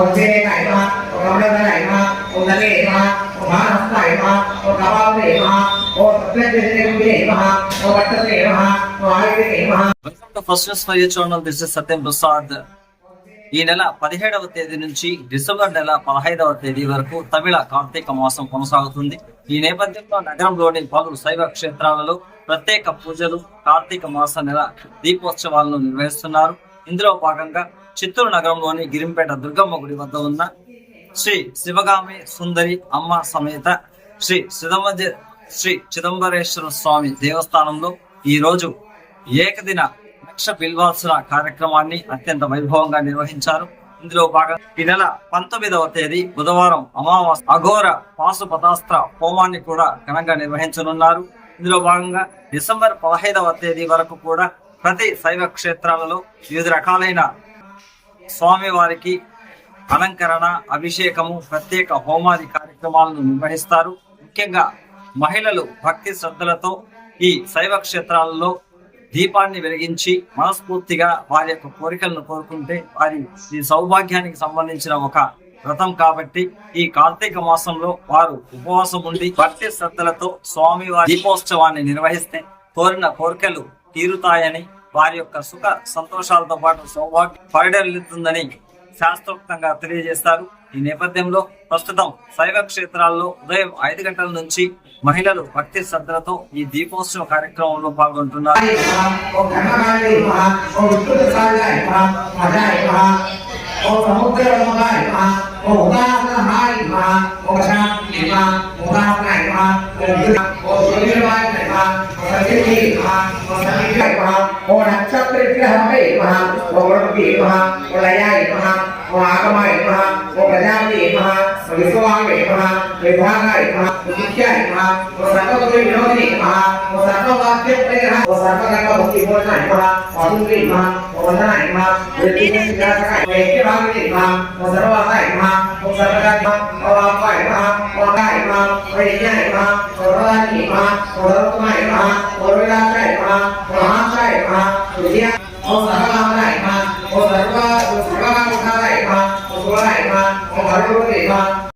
ఓ శ్రీకాయ నమ ఓ రమణాయ నమ ఓ నలే నమ ఓ మహానస్తాయ నమ ఓ కబాలే నమ ఓ సత్యదేవే నమ ఓ వట్టదే నమ ఓ ఆయుధే నమ welcome to first news five channel this is Satyam Prasad ఈ నెల పదిహేడవ తేదీ నుంచి డిసెంబర్ నెల పదహైదవ తేదీ వరకు తమిళ కార్తీక మాసం కొనసాగుతుంది. ఈ నేపథ్యంలో నగరంలోని పలు శైవ క్షేత్రాలలో ప్రత్యేక పూజలు కార్తీక మాస నెల దీపోత్సవాలను నిర్వహిస్తున్నారు. ఇందులో భాగంగా చిత్తూరు నగరంలోని గిరింపేట దుర్గమ్మ గుడి వద్ద ఉన్న శ్రీ శివగామి సుందరి అమ్మ సమేత శ్రీ చిదంబర శ్రీ చిదంబరేశ్వర స్వామి దేవస్థానంలో ఈ రోజు ఏకదిన లక్ష బిల్వాసుల కార్యక్రమాన్ని అత్యంత వైభవంగా నిర్వహించారు. ఇందులో భాగంగా ఈ నెల పంతొమ్మిదవ తేదీ బుధవారం అమావాస్య అఘోర పాశుపతాస్త్ర హోమాన్ని కూడా ఘనంగా నిర్వహించనున్నారు. ఇందులో భాగంగా డిసెంబర్ పదహైదవ తేదీ వరకు కూడా ప్రతి శైవ క్షేత్రాలలో వివిధ రకాలైన స్వామివారికి అలంకరణ అభిషేకము ప్రత్యేక హోమాది కార్యక్రమాలను నిర్వహిస్తారు. ముఖ్యంగా మహిళలు భక్తి శ్రద్ధలతో ఈ శైవ క్షేత్రాలలో దీపాన్ని వెలిగించి మనస్ఫూర్తిగా వారి యొక్క కోరికలను కోరుకుంటే వారి ఈ సౌభాగ్యానికి సంబంధించిన ఒక వ్రతం కాబట్టి ఈ కార్తీక మాసంలో వారు ఉపవాసం ఉండి భక్తి శ్రద్ధలతో స్వామి వారి దీపోత్సవాన్ని నిర్వహిస్తే కోరిన కోరికలు తీరుతాయని వారి యొక్క సుఖ సంతోషాలతో పాటు సౌభాగ్యం పరిడలిస్తుందని శాస్త్రోక్తంగా తెలియజేస్తారు. ఈ నేపథ్యంలో ప్రస్తుతం శైవ క్షేత్రాల్లో ఉదయం ఐదు గంటల నుంచి మహిళలు భక్తి శ్రద్ధలతో ఈ దీపోత్సవ కార్యక్రమంలో పాల్గొంటున్నారు. ఓం สังฆาโอนัชตริกะเอมหาบอกรติเอมหาปลายะเอมหาโอากมะเอมหาโอปะญาติเอมหาโอวิสวังเอมหาโอวิภาคะเอมหาโอทิฏฐิเอมหาโอสางฆะตุริโนติเอมหาโอสังฆะวัคเตเอมหะโอสังฆะกัปปะติโบนะเอมหะโอทุริเอมหาโอวันนะเอมหะโอติสิกะสะเที่ภาคะเอมหะโอสัรวหญ่มหะโอสัรกะเอมหาโอวามใหญ่มหาโวามใหญ่มหะโอเยยะเอมหะโอราใหญ่มหะโอรวะมะเอมหะโอรวะ เนี่ยเอาสารมาไหนมาเอาสารมาเอาสารมาเอาไหนมาเอาตัไหนมาเอาสารู้ไหนมา